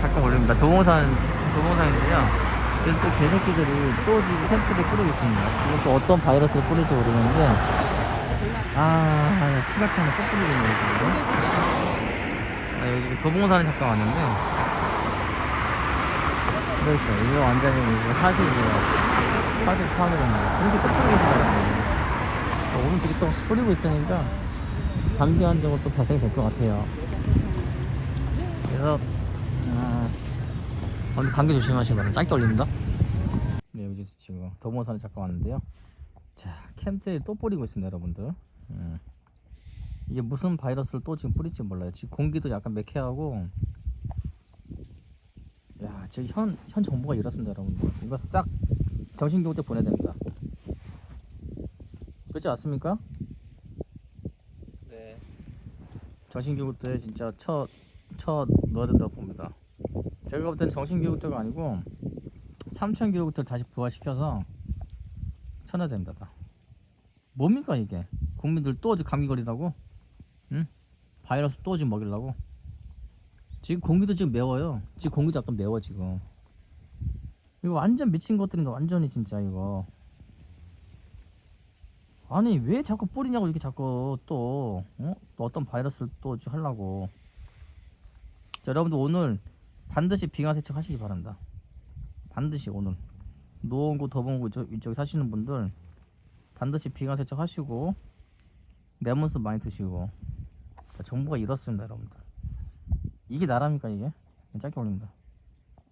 잠깐 올립니다. 도봉산, 도봉산인데요. 지금 또 개새끼들이 또 지금 텐트를 뿌리고 있습니다. 또 어떤 바이러스를 뿌릴지 모르는데, 아, 심각한 거또 뿌리고 있네요, 지금. 아, 여기 도봉산에 잠깐 왔는데, 그렇죠. 이거 완전히 이거 사실이에요. 사실 파악이랍니다. 그렇게 또 뿌리고 있어요. 오늘 저기 또 뿌리고 있으니까, 감기 환경은 또 발생이 될 것 같아요. 그래서 아, 오늘 감기 조심하시기 바랍니다. 짧게 올립니다. 네, 여기 지금 도모산에 잠깐 왔는데요. 자, 캠트에 또 뿌리고 있습니다, 여러분들. 음. 이게 무슨 바이러스를 또 지금 뿌릴지 몰라요. 지금 공기도 약간 매캐하고. 야, 지금 현, 현 정보가 이렇습니다, 여러분들. 이거 싹 정신교육대 보내야 됩니다. 그렇지 않습니까? 네. 정신교육대 진짜 첫, 첫 넣어야 된다고 봅니다. 제가 볼 때는 정신교육대가 아니고 삼천교육대를 다시 부활시켜서 쳐내야 됩니다. 다. 뭡니까 이게? 국민들 또 지금 감기 걸리다고? 응? 바이러스 또 지금 먹이려고? 지금 공기도 지금 매워요. 지금 공기도 약간 매워 지금. 이거 완전 미친 것들인가 완전히 진짜 이거. 아니 왜 자꾸 뿌리냐고 이렇게 자꾸 또, 어? 또 어떤 바이러스를 또 하려고. 자, 여러분들 오늘 반드시 빙하 세척 하시기 바랍니다. 반드시 오늘. 노원구 더봉구 이쪽, 사시는 분들 반드시 빙하 세척 하시고 레몬수 많이 드시고. 자, 정보가 이렇습니다 여러분들. 이게 나랍니까 이게? 짧게 올립니다